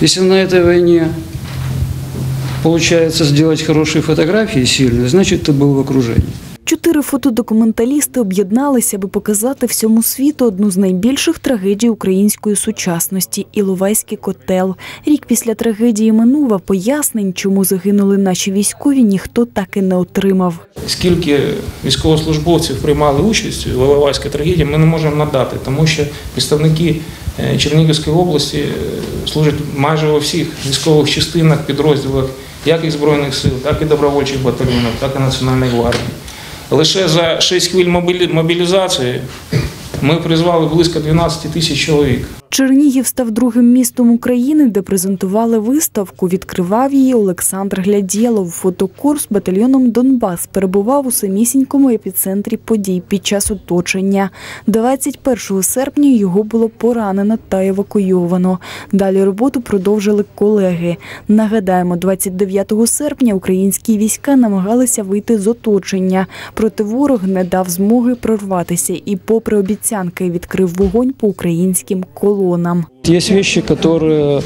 Если на этой войне получается сделать хорошие фотографии сильные, значит, ты был в окружении. Чотири фотодокументалісти об'єдналися, аби показати всьому світу одну з найбільших трагедій української сучасності Іловайський котел. Рік після трагедії минув, а пояснень, чому загинули наші військові, ніхто так і не отримав. Скільки військовослужбовців приймали участь в Іловайській трагедії, ми не можемо надати, тому що представники е, Чернігівської області е, служать майже у всіх військових частинах, підрозділах, як і Збройних сил, так і добровольчих батальйонів, так і Національної гвардії. Лише за 6 хвиль мобілі- мобілізації ми призвали близько 12 тисяч чоловік. Чернігів став другим містом України, де презентували виставку. Відкривав її Олександр Глядєлов. Фотокурс батальйоном Донбас перебував у самісінькому епіцентрі подій під час оточення. 21 серпня його було поранено та евакуйовано. Далі роботу продовжили колеги. Нагадаємо, 29 серпня українські війська намагалися вийти з оточення. Проте ворог не дав змоги прорватися і, попри обіцянки, відкрив вогонь по українським колонам Есть вещи, которые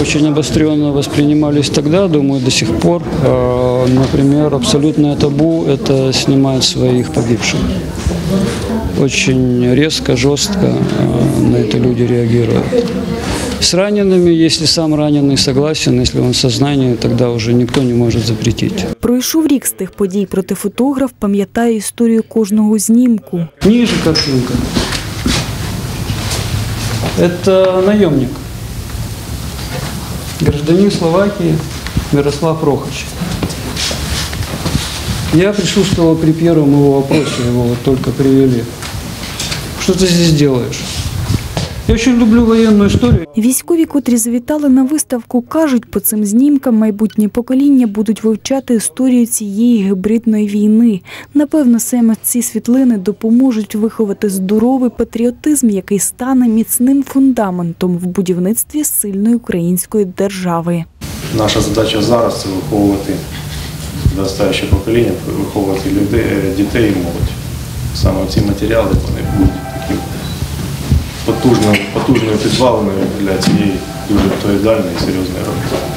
очень обостренно воспринимались тогда, думаю, до сих пор. Э, Например, абсолютное табу – это снимать своих погибших. Очень резко, жестко э, на это люди реагируют. С ранеными, если сам раненый согласен, если он в сознании, тогда уже никто не может запретить. Пройшов рік з тих подій, проте фотограф пам'ятає історію кожного знімку. Ниже картинка. Это наемник. Гражданин Словакии Мирослав Рохач. Я присутствовал при первом его вопросе, его вот только привели. Что ты здесь делаешь? Я очень люблю военную историю. Військові, котрі завітали на виставку, кажуть, по цим знімкам майбутнє покоління будуть вивчати історію цієї гібридної війни. Напевно, саме ці світлини допоможуть виховати здоровий патріотизм, який стане міцним фундаментом в будівництві сильної української держави. Наша задача зараз це виховувати підростаюче покоління, виховувати людей, е, дітей і молодь. Саме ці матеріали вони будуть потужною, потужною підвалиною для цієї дуже відповідальної і серйозної роботи.